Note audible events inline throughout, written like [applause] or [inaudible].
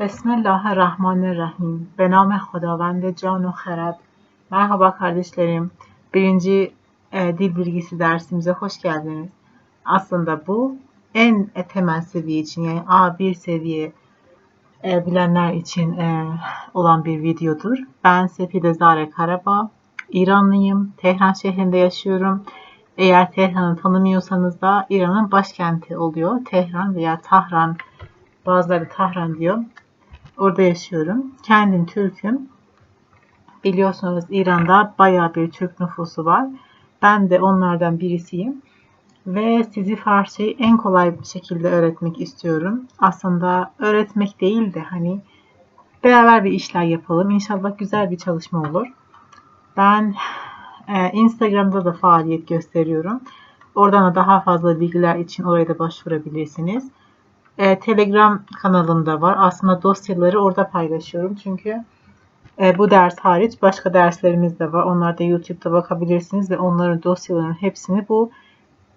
Bismillahirrahmanirrahim. Be nam Xudavand can و خرد. Merhaba kardeşlerim. Birinci e, dil bilgisi dersimize hoş geldiniz. Aslında bu en temel seviye için yani A1 seviye e, bilenler için e, olan bir videodur. Ben Sefide Zare Karabağ. İranlıyım. Tehran şehrinde yaşıyorum. Eğer Tehran'ı tanımıyorsanız da İran'ın başkenti oluyor. Tehran veya Tahran. Bazıları Tahran diyor. Orada yaşıyorum. Kendim Türk'üm. Biliyorsunuz İran'da bayağı bir Türk nüfusu var. Ben de onlardan birisiyim. Ve sizi Farsçayı en kolay bir şekilde öğretmek istiyorum. Aslında öğretmek değil de hani beraber bir işler yapalım. İnşallah güzel bir çalışma olur. Ben e, Instagram'da da faaliyet gösteriyorum. Oradan da daha fazla bilgiler için oraya da başvurabilirsiniz. E, Telegram kanalımda var. Aslında dosyaları orada paylaşıyorum. Çünkü e, bu ders hariç başka derslerimiz de var. Onlar da YouTube'da bakabilirsiniz ve onların dosyalarının hepsini bu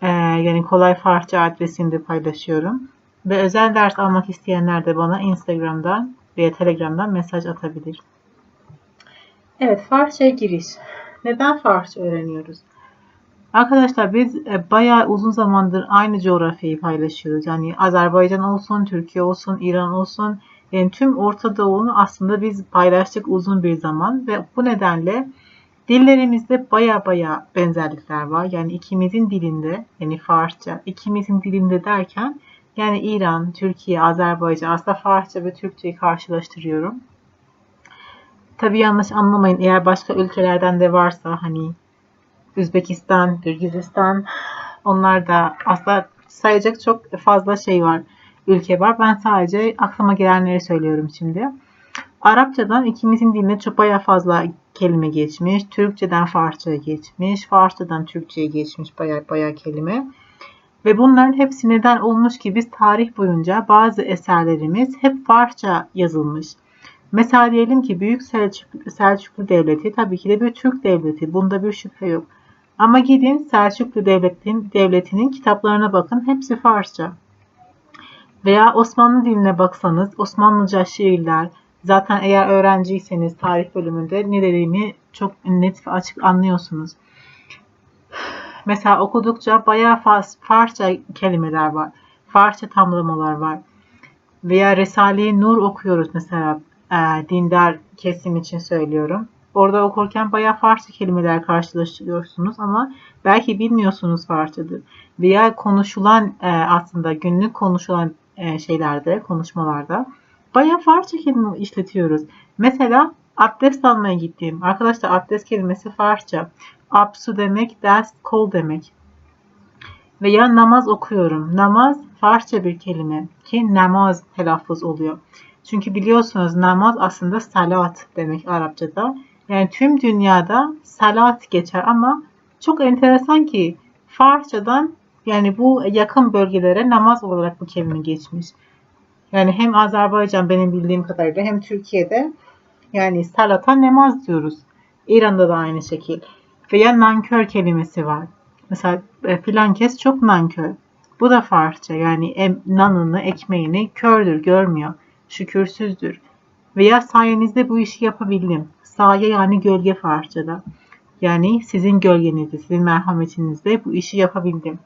e, yani kolay Farsça adresinde paylaşıyorum. Ve özel ders almak isteyenler de bana Instagram'dan veya Telegram'dan mesaj atabilir. Evet, Farsça'ya giriş. Neden Farsça öğreniyoruz? Arkadaşlar biz e, bayağı uzun zamandır aynı coğrafyayı paylaşıyoruz. Yani Azerbaycan olsun, Türkiye olsun, İran olsun. Yani tüm Orta Doğu'nu aslında biz paylaştık uzun bir zaman ve bu nedenle dillerimizde baya baya benzerlikler var. Yani ikimizin dilinde yani Farsça, ikimizin dilinde derken yani İran, Türkiye, Azerbaycan aslında Farsça ve Türkçeyi karşılaştırıyorum. Tabii yanlış anlamayın eğer başka ülkelerden de varsa hani Üzbekistan, Gürcistan onlar da aslında sayacak çok fazla şey var, ülke var. Ben sadece aklıma gelenleri söylüyorum şimdi. Arapçadan ikimizin diline çok bayağı fazla kelime geçmiş. Türkçeden Farsça'ya geçmiş. Farsçadan Türkçe'ye geçmiş bayağı bayağı kelime. Ve bunların hepsi neden olmuş ki biz tarih boyunca bazı eserlerimiz hep Farsça yazılmış. Mesela diyelim ki Büyük Selçuklu, Selçuklu Devleti tabii ki de bir Türk devleti. Bunda bir şüphe yok. Ama gidin Selçuklu Devleti'nin, devletinin kitaplarına bakın. Hepsi Farsça. Veya Osmanlı diline baksanız Osmanlıca şiirler, zaten eğer öğrenciyseniz tarih bölümünde ne dediğimi çok net ve açık anlıyorsunuz. Mesela okudukça bayağı Farsça kelimeler var. Farsça tamlamalar var. Veya Risale-i Nur okuyoruz mesela e, dindar kesim için söylüyorum. Orada okurken bayağı Farsça kelimeler karşılaşıyorsunuz ama belki bilmiyorsunuz Farsçadır. Veya konuşulan e, aslında günlük konuşulan e, şeylerde, konuşmalarda bayağı Farsça kelime işletiyoruz. Mesela abdest almaya gittiğim, arkadaşlar abdest kelimesi Farsça. Absu demek, ders, kol demek. Veya namaz okuyorum. Namaz Farsça bir kelime ki namaz telaffuz oluyor. Çünkü biliyorsunuz namaz aslında salat demek Arapçada. Yani tüm dünyada salat geçer ama çok enteresan ki Farsçadan yani bu yakın bölgelere namaz olarak bu kelime geçmiş. Yani hem Azerbaycan benim bildiğim kadarıyla hem Türkiye'de yani salata namaz diyoruz. İran'da da aynı şekil. Veya nankör kelimesi var. Mesela e, filan kes çok nankör. Bu da Farsça yani nanını, ekmeğini kördür, görmüyor. Şükürsüzdür. Veya sayenizde bu işi yapabildim. Saye yani gölge Farsçada. Yani sizin gölgenizde, sizin merhametinizde bu işi yapabildim.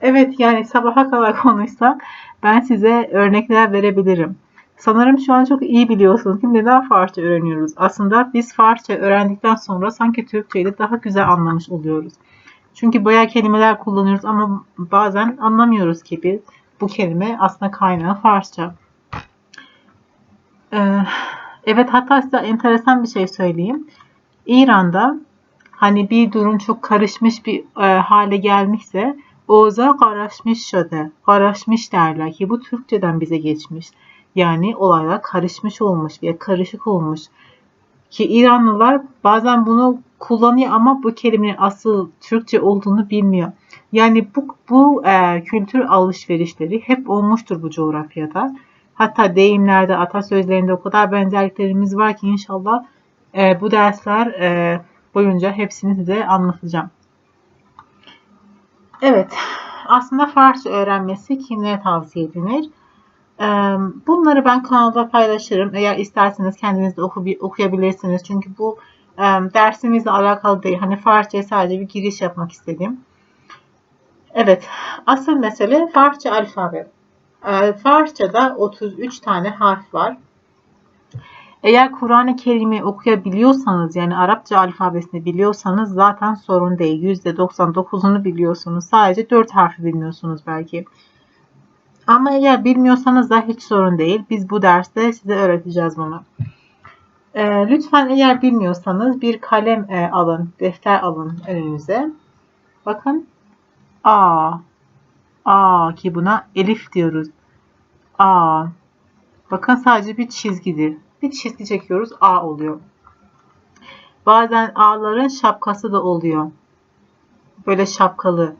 Evet yani sabaha kadar [laughs] konuşsak ben size örnekler verebilirim. Sanırım şu an çok iyi biliyorsunuz ki neden Farsça öğreniyoruz. Aslında biz Farsça öğrendikten sonra sanki Türkçeyi de daha güzel anlamış oluyoruz. Çünkü bayağı kelimeler kullanıyoruz ama bazen anlamıyoruz ki biz bu kelime aslında kaynağı Farsça. Ee, evet hatta size enteresan bir şey söyleyeyim. İran'da hani bir durum çok karışmış bir e, hale gelmişse Oza karışmış şöyle, karışmış derler ki bu Türkçeden bize geçmiş. Yani olaylar karışmış olmuş veya karışık olmuş. Ki İranlılar bazen bunu kullanıyor ama bu kelimenin asıl Türkçe olduğunu bilmiyor. Yani bu, bu e, kültür alışverişleri hep olmuştur bu coğrafyada. Hatta deyimlerde, atasözlerinde o kadar benzerliklerimiz var ki inşallah e, bu dersler e, boyunca hepsini size anlatacağım. Evet, aslında Farsça öğrenmesi kimlere tavsiye edilir? Ee, bunları ben kanalda paylaşırım. Eğer isterseniz kendiniz de oku, okuyabilirsiniz. Çünkü bu e, dersimizle alakalı değil. Hani Farsça'ya sadece bir giriş yapmak istedim. Evet, asıl mesele Farsça alfabe. Ee, Farsça'da 33 tane harf var. Eğer Kur'an-ı Kerim'i okuyabiliyorsanız yani Arapça alfabesini biliyorsanız zaten sorun değil. %99'unu biliyorsunuz. Sadece 4 harfi bilmiyorsunuz belki. Ama eğer bilmiyorsanız da hiç sorun değil. Biz bu derste size öğreteceğiz bunu. E, lütfen eğer bilmiyorsanız bir kalem e, alın, defter alın önünüze. Bakın A, A ki buna elif diyoruz. A. Bakın sadece bir çizgidir. Bir çizgi çekiyoruz A oluyor. Bazen A'ların şapkası da oluyor. Böyle şapkalı.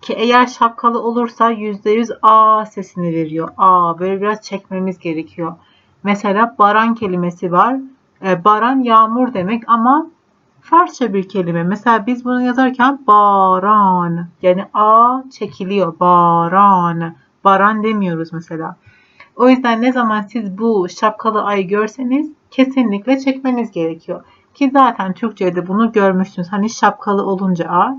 Ki eğer şapkalı olursa %100 A sesini veriyor. A böyle biraz çekmemiz gerekiyor. Mesela baran kelimesi var. E, baran yağmur demek ama Farsça bir kelime. Mesela biz bunu yazarken baran yani A çekiliyor. Baran. Baran demiyoruz mesela. O yüzden ne zaman siz bu şapkalı ayı görseniz kesinlikle çekmeniz gerekiyor. Ki zaten Türkçe'de bunu görmüşsünüz. Hani şapkalı olunca A.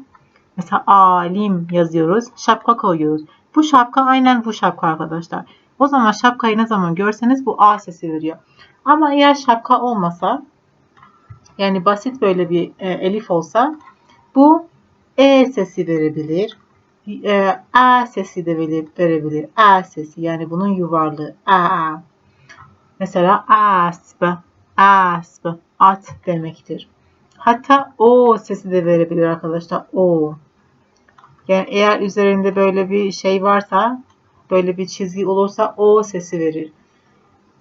Mesela alim yazıyoruz. Şapka koyuyoruz. Bu şapka aynen bu şapka arkadaşlar. O zaman şapkayı ne zaman görseniz bu A sesi veriyor. Ama eğer şapka olmasa yani basit böyle bir e, elif olsa bu E sesi verebilir. E, A sesi de verebilir. A sesi yani bunun yuvarlığı. A, A. Mesela asp, asp, at demektir. Hatta o sesi de verebilir arkadaşlar. O. Yani eğer üzerinde böyle bir şey varsa, böyle bir çizgi olursa o sesi verir.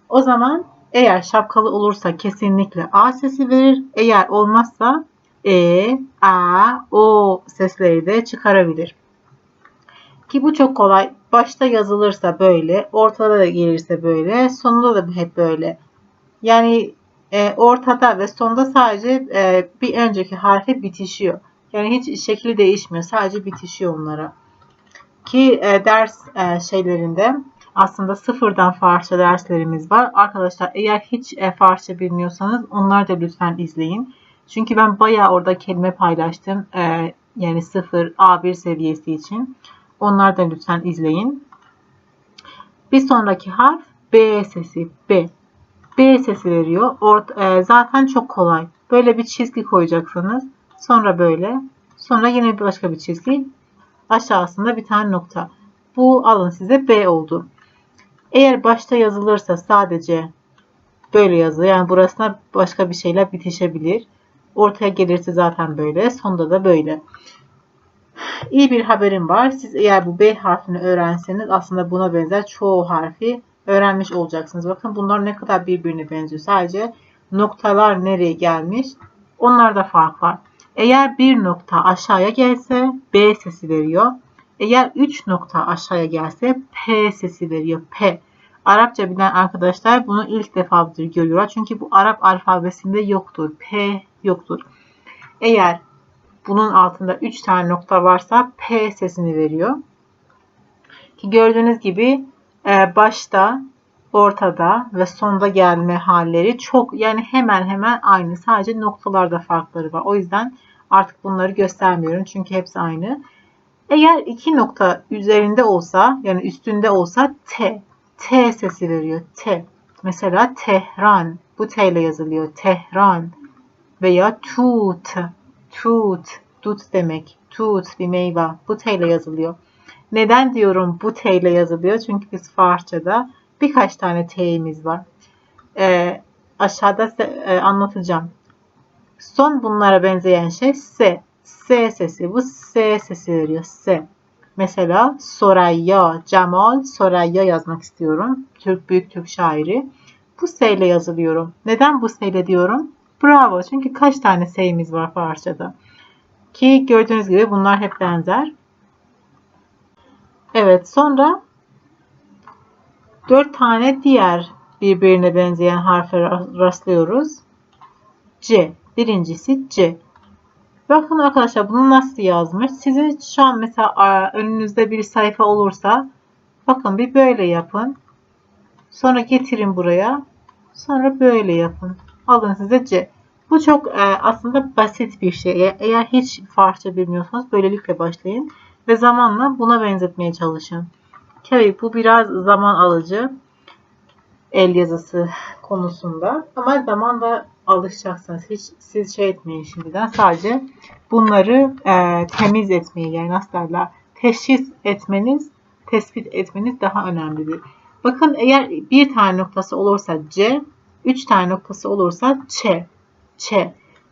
O zaman eğer şapkalı olursa kesinlikle A sesi verir. Eğer olmazsa E, A, O sesleri de çıkarabilir. Ki bu çok kolay. Başta yazılırsa böyle, ortada da gelirse böyle, sonunda da hep böyle. Yani e, ortada ve sonda sadece e, bir önceki harfi bitişiyor. Yani hiç şekli değişmiyor. Sadece bitişiyor onlara. Ki e, ders e, şeylerinde aslında sıfırdan Farsça derslerimiz var. Arkadaşlar eğer hiç e, Farsça bilmiyorsanız onları da lütfen izleyin. Çünkü ben bayağı orada kelime paylaştım. E, yani sıfır A1 seviyesi için. Onları da lütfen izleyin. Bir sonraki harf B sesi. B. B sesi veriyor. Ort e, zaten çok kolay. Böyle bir çizgi koyacaksınız. Sonra böyle. Sonra yine bir başka bir çizgi. Aşağısında bir tane nokta. Bu alın size B oldu. Eğer başta yazılırsa sadece böyle yazı. Yani burasına başka bir şeyler bitişebilir. Ortaya gelirse zaten böyle. Sonda da böyle. İyi bir haberim var. Siz eğer bu B harfini öğrenseniz aslında buna benzer çoğu harfi öğrenmiş olacaksınız. Bakın bunlar ne kadar birbirine benziyor. Sadece noktalar nereye gelmiş onlarda fark var. Eğer bir nokta aşağıya gelse B sesi veriyor. Eğer 3 nokta aşağıya gelse P sesi veriyor. P. Arapça bilen arkadaşlar bunu ilk defadır görüyorlar. Çünkü bu Arap alfabesinde yoktur. P yoktur. Eğer bunun altında 3 tane nokta varsa P sesini veriyor. Ki gördüğünüz gibi e, başta, ortada ve sonda gelme halleri çok yani hemen hemen aynı. Sadece noktalarda farkları var. O yüzden artık bunları göstermiyorum. Çünkü hepsi aynı. Eğer iki nokta üzerinde olsa yani üstünde olsa T. T sesi veriyor. T. Mesela Tehran. Bu T ile yazılıyor. Tehran. Veya tut. Tut. Tut demek. Tut bir meyve. Bu T ile yazılıyor. Neden diyorum bu T ile yazılıyor? Çünkü biz Farsça'da birkaç tane T'imiz var. Ee, aşağıda e, anlatacağım. Son bunlara benzeyen şey S. S sesi. Bu S sesi veriyor. S. Mesela Soraya, Cemal Soraya yazmak istiyorum. Türk büyük Türk şairi. Bu S ile yazılıyorum. Neden bu S ile diyorum? Bravo. Çünkü kaç tane S'imiz var Farsçada. Ki gördüğünüz gibi bunlar hep benzer. Evet sonra dört tane diğer birbirine benzeyen harfe rastlıyoruz. C. Birincisi C. Bakın arkadaşlar bunu nasıl yazmış. Sizin şu an mesela önünüzde bir sayfa olursa bakın bir böyle yapın. Sonra getirin buraya. Sonra böyle yapın. Alın size C. Bu çok e, aslında basit bir şey. E- Eğer hiç Farsça bilmiyorsanız böylelikle başlayın. Ve zamanla buna benzetmeye çalışın. Tabii bu biraz zaman alıcı. El yazısı konusunda. Ama zamanla alışacaksınız. Hiç siz şey etmeyin şimdiden. Sadece bunları e, temiz etmeyi yani nasıl derler teşhis etmeniz, tespit etmeniz daha önemlidir. Bakın eğer bir tane noktası olursa C, üç tane noktası olursa Ç. Ç.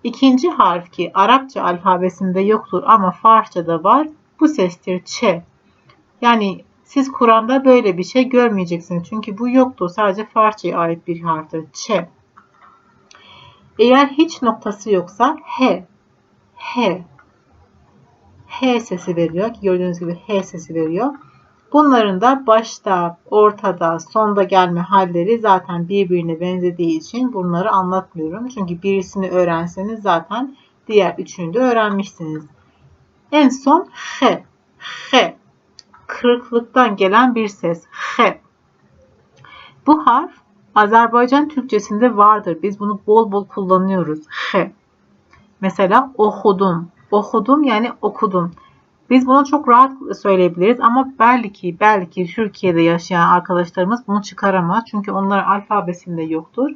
İkinci harf ki Arapça alfabesinde yoktur ama Farsçada var. Bu sestir Ç. Yani siz Kur'an'da böyle bir şey görmeyeceksiniz. Çünkü bu yoktur. Sadece Farsça'ya ait bir harftir. Ç. Eğer hiç noktası yoksa H. H. H sesi veriyor. Gördüğünüz gibi H sesi veriyor. Bunların da başta, ortada, sonda gelme halleri zaten birbirine benzediği için bunları anlatmıyorum. Çünkü birisini öğrenseniz zaten diğer üçünü de öğrenmişsiniz. En son H. H. Kırıklıktan gelen bir ses. H. Bu harf Azerbaycan Türkçesinde vardır. Biz bunu bol bol kullanıyoruz. H. Mesela okudum. Okudum yani okudum. Biz bunu çok rahat söyleyebiliriz ama belki belki Türkiye'de yaşayan arkadaşlarımız bunu çıkaramaz. Çünkü onların alfabesinde yoktur.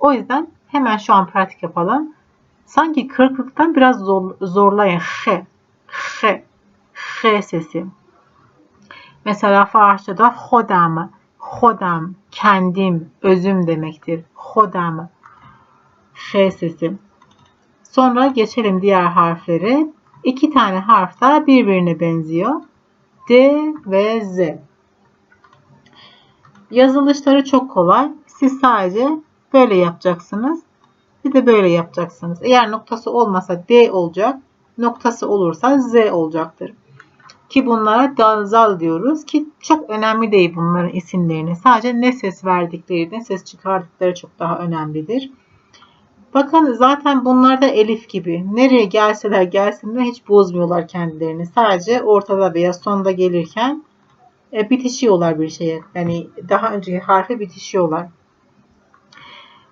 O yüzden hemen şu an pratik yapalım. Sanki kırıklıktan biraz zor, zorlayın. H. H. H sesi. Mesela Farsçada hodam. Hodam. Kendim, özüm demektir. Hodam. H sesi. Sonra geçelim diğer harflere. İki tane harf daha birbirine benziyor. D ve Z. Yazılışları çok kolay. Siz sadece böyle yapacaksınız. Bir de böyle yapacaksınız. Eğer noktası olmasa D olacak. Noktası olursa Z olacaktır. Ki bunlara dazal diyoruz ki çok önemli değil bunların isimlerini. Sadece ne ses verdikleri, ne ses çıkardıkları çok daha önemlidir. Bakın zaten bunlar da elif gibi. Nereye gelseler gelsinler hiç bozmuyorlar kendilerini. Sadece ortada veya sonda gelirken e, bitişiyorlar bir şeye. Yani daha önceki harfe bitişiyorlar.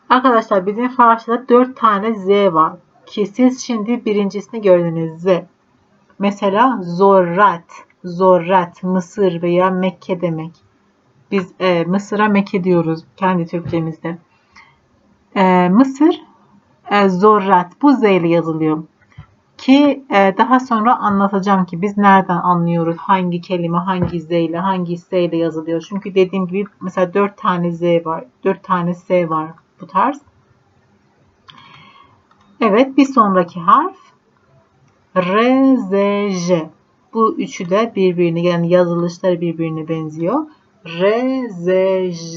Arkadaşlar bizim Farsçada 4 tane Z var. Ki siz şimdi birincisini gördünüz Z. Mesela zorrat, zorrat, Mısır veya Mekke demek. Biz e, Mısır'a Mekke diyoruz kendi Türkçemizde. E, Mısır e, zorrat bu Z ile yazılıyor. Ki e, daha sonra anlatacağım ki biz nereden anlıyoruz hangi kelime hangi Z ile hangi S ile yazılıyor. Çünkü dediğim gibi mesela 4 tane Z var, 4 tane S var bu tarz. Evet bir sonraki harf R, Z, J. Bu üçü de birbirine yani yazılışları birbirine benziyor. R, Z,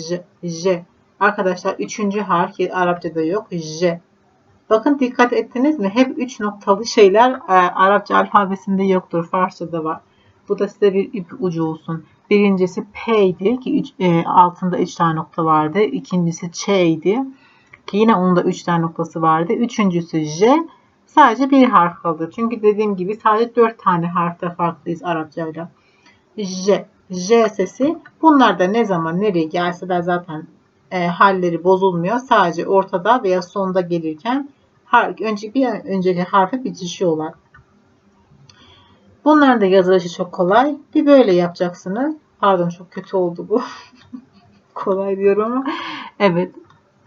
J. J. Arkadaşlar üçüncü harf Arapçada yok. J. Bakın dikkat ettiniz mi? Hep üç noktalı şeyler e, Arapça alfabesinde yoktur. Farsçada var. Bu da size bir ip ucu olsun. Birincisi P'ydi ki üç, e, altında üç tane nokta vardı. İkincisi Ç'ydi ki yine onun da üç tane noktası vardı. Üçüncüsü J. Sadece bir harf kaldı. Çünkü dediğim gibi sadece dört tane harfte farklıyız Arapçayla. J. J sesi. Bunlar da ne zaman nereye gelseler zaten e, halleri bozulmuyor. Sadece ortada veya sonda gelirken har önce bir önceki harfe bitişiyorlar. Bunların da yazılışı çok kolay. Bir böyle yapacaksınız. Pardon çok kötü oldu bu. [laughs] kolay diyorum ama. Evet.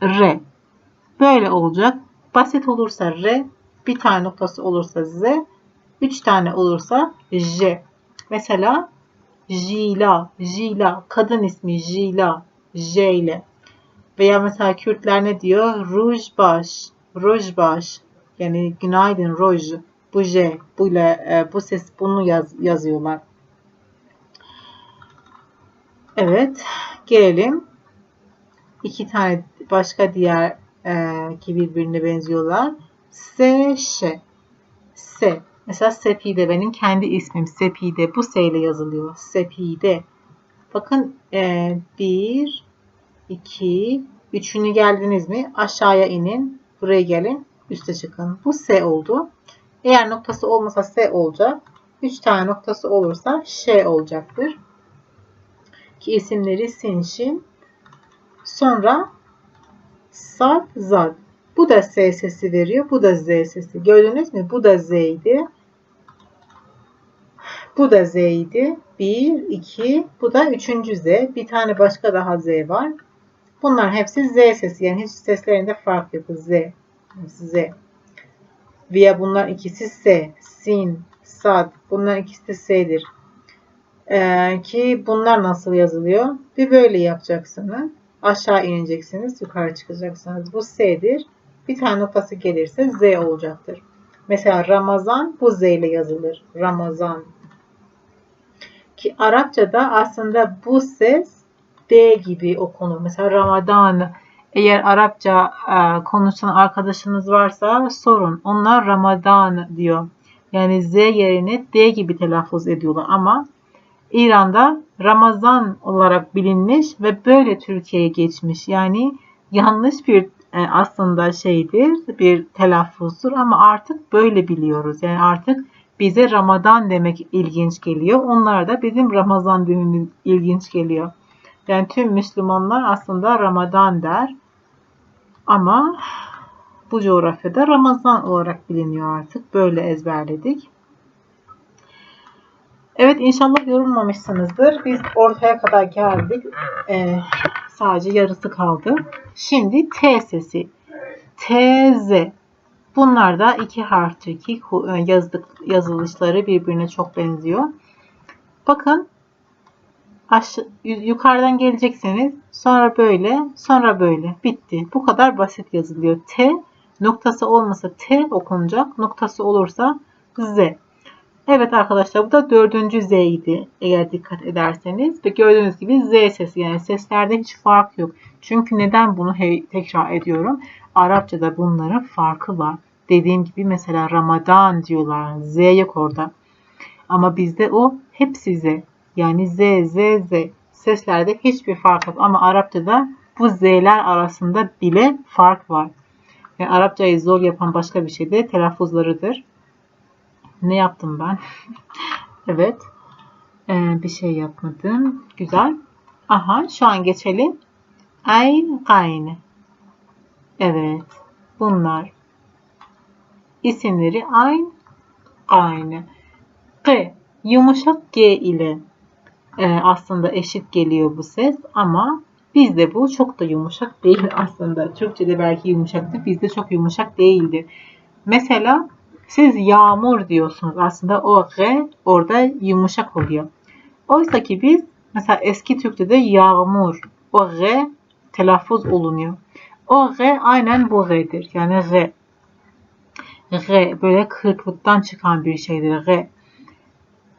R. Böyle olacak. Basit olursa R. Bir tane noktası olursa Z. Üç tane olursa J. Mesela Jila, Jila, kadın ismi Jila, J ile. Veya mesela Kürtler ne diyor? Rujbaş, Rojbaş. Yani günaydın Roj. Bu J, bu ile bu ses bunu yaz, yazıyorlar. Evet, gelelim. İki tane başka diğer e, ki birbirine benziyorlar. S, Ş. S. Mesela Sepide benim kendi ismim Sepide. Bu S ile yazılıyor. Sepide. Bakın e, bir, 2, üçünü geldiniz mi aşağıya inin. Buraya gelin. Üste çıkın. Bu S oldu. Eğer noktası olmasa S olacak. 3 tane noktası olursa Ş olacaktır. Ki isimleri Sinşin, Sonra sad, zad. Bu da S sesi veriyor. Bu da Z sesi. Gördünüz mü? Bu da Z idi. Bu da Z idi. 1, 2. Bu da üçüncü Z. Bir tane başka daha Z var. Bunlar hepsi Z sesi. Yani hiç seslerinde fark yok. Z. Z. Veya bunlar ikisi S. Sin, Sad. Bunlar ikisi de S'dir. Ee, ki bunlar nasıl yazılıyor? Bir böyle yapacaksınız. Aşağı ineceksiniz. Yukarı çıkacaksınız. Bu S'dir. Bir tane noktası gelirse Z olacaktır. Mesela Ramazan bu Z ile yazılır. Ramazan. Ki Arapçada aslında bu ses D gibi okunur. Mesela Ramadan. Eğer Arapça e, konuşan arkadaşınız varsa sorun. Onlar Ramadan diyor. Yani Z yerine D gibi telaffuz ediyorlar. Ama İran'da Ramazan olarak bilinmiş ve böyle Türkiye'ye geçmiş. Yani yanlış bir e, aslında şeydir, bir telaffuzdur ama artık böyle biliyoruz. Yani artık bize Ramazan demek ilginç geliyor. Onlar da bizim Ramazan dememiz ilginç geliyor. Yani tüm Müslümanlar aslında Ramazan der. Ama bu coğrafyada Ramazan olarak biliniyor artık. Böyle ezberledik. Evet inşallah yorulmamışsınızdır. Biz ortaya kadar geldik. Ee, sadece yarısı kaldı. Şimdi T sesi. TZ. Bunlar da iki harftir ki yazdık, yazılışları birbirine çok benziyor. Bakın aşağı, yukarıdan gelecekseniz sonra böyle sonra böyle bitti. Bu kadar basit yazılıyor. T noktası olmasa T okunacak. Noktası olursa Z. Evet arkadaşlar bu da dördüncü Z idi eğer dikkat ederseniz. Ve gördüğünüz gibi Z sesi yani seslerde hiç fark yok. Çünkü neden bunu tekrar ediyorum? Arapçada bunların farkı var. Dediğim gibi mesela Ramadan diyorlar. Z yok orada. Ama bizde o hepsi Z. Yani Z, Z, Z. Seslerde hiçbir fark yok. Ama Arapçada bu Z'ler arasında bile fark var. Yani Arapçayı zor yapan başka bir şey de telaffuzlarıdır. Ne yaptım ben? [laughs] evet. Ee, bir şey yapmadım. Güzel. Aha şu an geçelim. Ayn, gayn. Evet. Bunlar. isimleri ayn, gayn. G. Yumuşak G ile e, aslında eşit geliyor bu ses ama bizde bu çok da yumuşak değil [laughs] aslında. Türkçe'de belki yumuşaktır. Bizde çok yumuşak değildir. Mesela siz yağmur diyorsunuz. Aslında o G orada yumuşak oluyor. Oysa ki biz mesela eski Türkçe'de yağmur. O G telaffuz olunuyor. O G aynen bu G'dir. Yani G. G böyle kırıklıktan çıkan bir şeydir. G.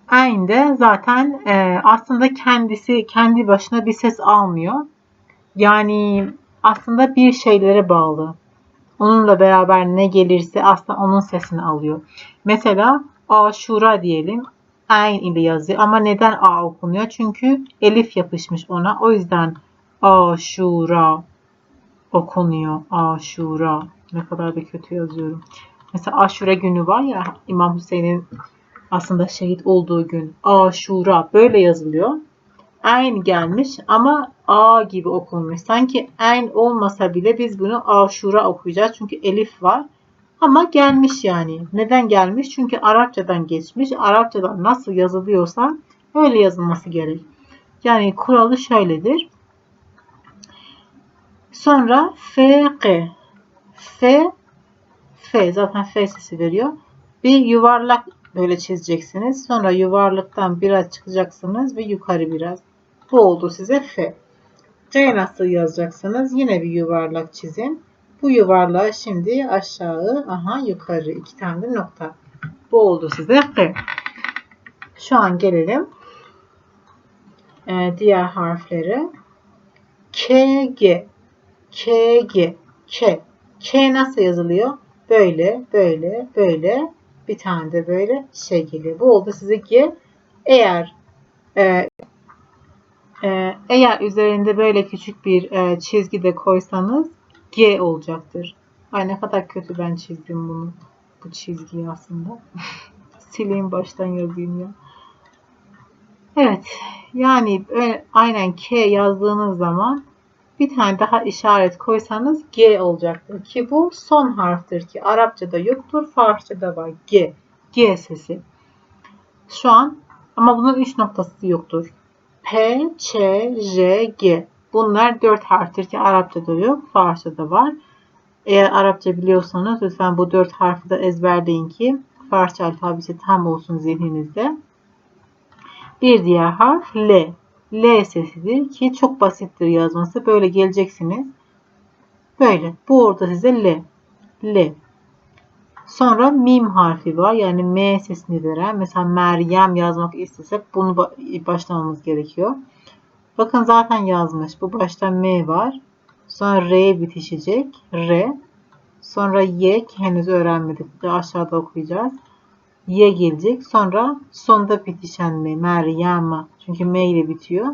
Aynı de zaten e, aslında kendisi kendi başına bir ses almıyor. Yani aslında bir şeylere bağlı. Onunla beraber ne gelirse aslında onun sesini alıyor. Mesela aşura diyelim. Ayn ile yazıyor. Ama neden A okunuyor? Çünkü elif yapışmış ona. O yüzden aşura okunuyor. Aşura. Ne kadar da kötü yazıyorum. Mesela aşura günü var ya İmam Hüseyin'in aslında şehit olduğu gün. Aşura böyle yazılıyor. Ayn gelmiş ama A gibi okunmuş. Sanki ayn olmasa bile biz bunu aşura okuyacağız. Çünkü elif var. Ama gelmiş yani. Neden gelmiş? Çünkü Arapçadan geçmiş. Arapçadan nasıl yazılıyorsa öyle yazılması gerek. Yani kuralı şöyledir. Sonra F, F, F zaten F sesi veriyor. Bir yuvarlak böyle çizeceksiniz. Sonra yuvarlıktan biraz çıkacaksınız ve yukarı biraz. Bu oldu size F. C nasıl yazacaksınız? Yine bir yuvarlak çizin. Bu yuvarlağı şimdi aşağı, aha yukarı iki tane de nokta. Bu oldu size F. Şu an gelelim ee, diğer harflere. K, G. K, G. K. K nasıl yazılıyor? Böyle, böyle, böyle. Bir tane de böyle şey geliyor. Bu oldu size G. Eğer e, e, eğer üzerinde böyle küçük bir e, çizgi de koysanız G olacaktır. Ay ne kadar kötü ben çizdim bunu. Bu çizgiyi aslında. [laughs] Sileyim baştan yazayım ya. Evet. Yani aynen K yazdığınız zaman bir tane daha işaret koysanız G olacaktır. Ki bu son harftir ki Arapçada yoktur, Farsçada var. G. G sesi. Şu an ama bunun 3 noktası yoktur. P, Ç, J, G. Bunlar 4 harftir ki Arapçada yok, Farsçada var. Eğer Arapça biliyorsanız lütfen bu 4 harfi de ezberleyin ki Farsça alfabesi tam olsun zihninizde. Bir diğer harf L. L sesidir ki çok basittir yazması. Böyle geleceksiniz. Böyle. Bu orada size L. L. Sonra mim harfi var. Yani M sesini veren. Mesela Meryem yazmak istesek bunu başlamamız gerekiyor. Bakın zaten yazmış. Bu başta M var. Sonra R bitişecek. R. Sonra Y ki henüz öğrenmedik. Daha aşağıda okuyacağız. Y gelecek. Sonra sonda bitişen M. Meryem. Çünkü M ile bitiyor.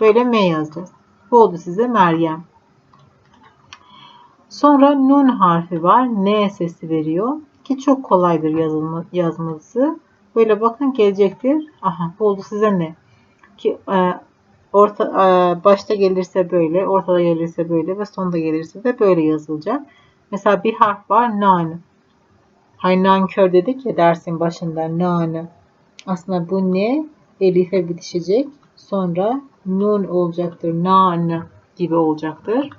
Böyle M yazacağız. Bu oldu size Meryem. Sonra nun harfi var. N sesi veriyor. Ki çok kolaydır yazılma, yazması. Böyle bakın gelecektir. Aha bu oldu size ne? Ki e, orta e, başta gelirse böyle, ortada gelirse böyle ve sonda gelirse de böyle yazılacak. Mesela bir harf var nan. Hay nankör dedik ya dersin başında nan. Aslında bu ne? Elife bitişecek. Sonra nun olacaktır. Nan gibi olacaktır.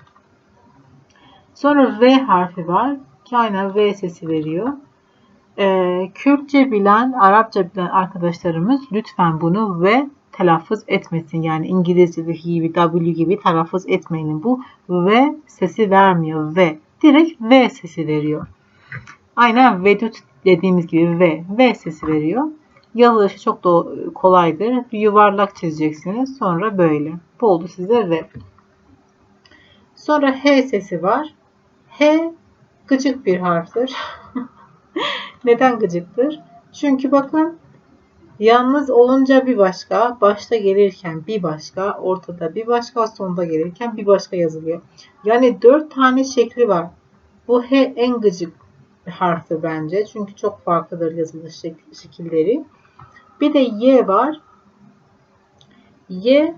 Sonra V harfi var. Ki aynen V sesi veriyor. Ee, Kürtçe bilen, Arapça bilen arkadaşlarımız lütfen bunu V telaffuz etmesin. Yani İngilizce'deki gibi W gibi telaffuz etmeyin. Bu V sesi vermiyor. V. Direkt V sesi veriyor. Aynen vedut dediğimiz gibi V. V sesi veriyor. Yazılışı çok da kolaydır. Bir yuvarlak çizeceksiniz. Sonra böyle. Bu oldu size V. Sonra H sesi var. H gıcık bir harftir. [laughs] Neden gıcıktır? Çünkü bakın yalnız olunca bir başka, başta gelirken bir başka, ortada bir başka, sonda gelirken bir başka yazılıyor. Yani dört tane şekli var. Bu H en gıcık harftir bence. Çünkü çok farklıdır yazılış şekilleri. Bir de Y var. Y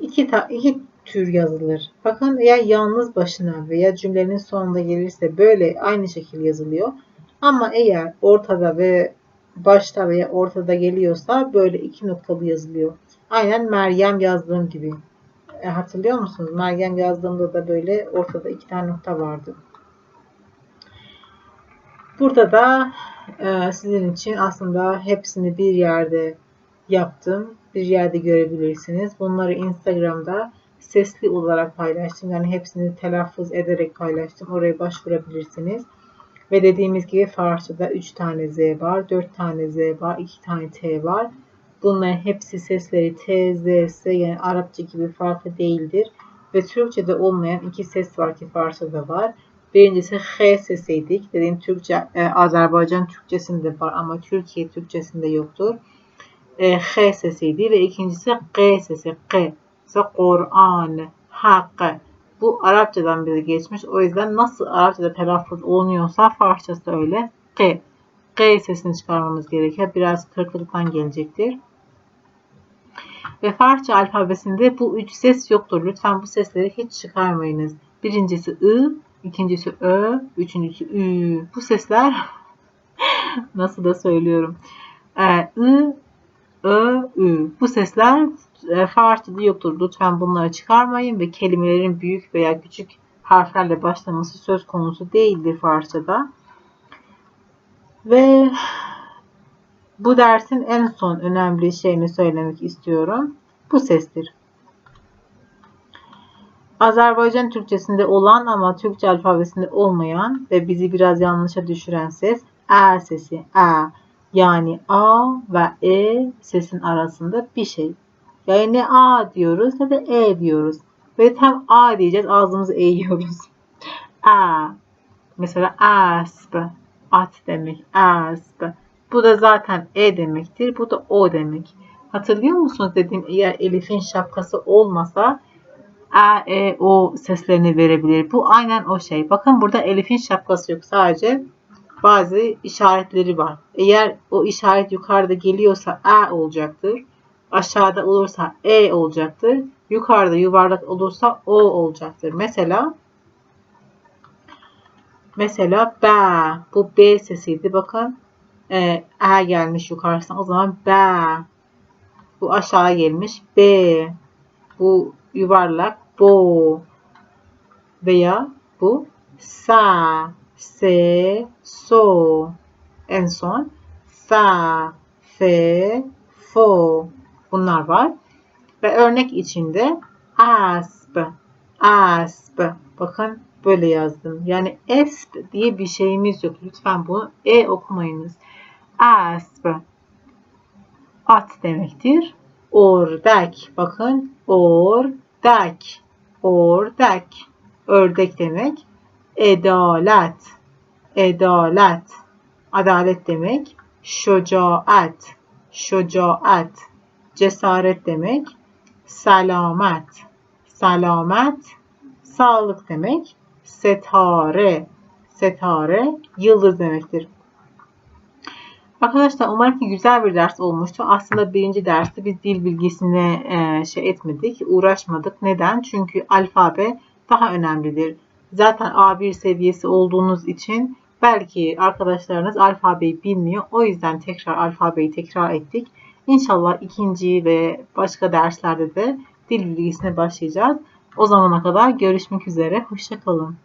iki, ta, iki tür yazılır. Bakın ya yalnız başına veya cümlenin sonunda gelirse böyle aynı şekilde yazılıyor. Ama eğer ortada ve başta veya ortada geliyorsa böyle iki noktalı yazılıyor. Aynen Meryem yazdığım gibi. E, hatırlıyor musunuz? Meryem yazdığımda da böyle ortada iki tane nokta vardı. Burada da e, sizin için aslında hepsini bir yerde yaptım. Bir yerde görebilirsiniz. Bunları Instagram'da sesli olarak paylaştım. Yani hepsini telaffuz ederek paylaştım. Oraya başvurabilirsiniz. Ve dediğimiz gibi Farsçada 3 tane Z var, 4 tane Z var, 2 tane T var. Bunların hepsi sesleri T, Z, S yani Arapça gibi farklı değildir. Ve Türkçe'de olmayan iki ses var ki Farsçada var. Birincisi H sesiydik. Dediğim Türkçe, e, Azerbaycan Türkçesinde var ama Türkiye Türkçesinde yoktur. E, H sesiydi ve ikincisi G sesi. G. Mesela Kur'an, Hakkı. Bu Arapçadan bize geçmiş. O yüzden nasıl Arapçada telaffuz olunuyorsa Farsçası öyle. G. G sesini çıkarmamız gerekiyor. Biraz kırıklıktan gelecektir. Ve Farsça alfabesinde bu üç ses yoktur. Lütfen bu sesleri hiç çıkarmayınız. Birincisi I, ikincisi Ö, üçüncüsü Ü. Bu sesler [laughs] nasıl da söylüyorum. Ee, I, Ö, Ü. Bu sesler e, Farsçada yoktur. Lütfen bunları çıkarmayın ve kelimelerin büyük veya küçük harflerle başlaması söz konusu değildir Farsçada. Ve bu dersin en son önemli şeyini söylemek istiyorum. Bu sestir. Azerbaycan Türkçesinde olan ama Türkçe alfabesinde olmayan ve bizi biraz yanlışa düşüren ses E sesi. E. Yani A ve E sesin arasında bir şey. Yani ne A diyoruz ne de E diyoruz. Ve tam A diyeceğiz ağzımızı eğiyoruz. A. Mesela asp. At demek. Asp. Bu da zaten E demektir. Bu da O demek. Hatırlıyor musunuz dediğim eğer Elif'in şapkası olmasa A, E, O seslerini verebilir. Bu aynen o şey. Bakın burada Elif'in şapkası yok. Sadece bazı işaretleri var. Eğer o işaret yukarıda geliyorsa A olacaktır. aşağıda olursa E olacaktır. Yukarıda yuvarlak olursa O olacaktır. Mesela mesela B. Bu B sesiydi. Bakın e, E gelmiş yukarısına. O zaman B. Bu aşağı gelmiş. B. Bu yuvarlak. Bo. Veya bu sa. Se. So. En son fa. Fe. Fo. Bunlar var. Ve örnek içinde asp. Asp. Bakın böyle yazdım. Yani esp diye bir şeyimiz yok. Lütfen bunu e okumayınız. Asp. At demektir. Ördek. Bakın ördek. Ördek. Ördek demek. Edalet. Edalet. Adalet demek. Şucaat. Şucaat. Cesaret demek. Selamet. Selamet. Sağlık demek. Setare. Setare. Yıldız demektir. Arkadaşlar umarım ki güzel bir ders olmuştu. Aslında birinci derste biz dil bilgisine e, şey etmedik, uğraşmadık. Neden? Çünkü alfabe daha önemlidir. Zaten A1 seviyesi olduğunuz için belki arkadaşlarınız alfabeyi bilmiyor. O yüzden tekrar alfabeyi tekrar ettik. İnşallah ikinci ve başka derslerde de dil bilgisine başlayacağız. O zamana kadar görüşmek üzere. Hoşçakalın.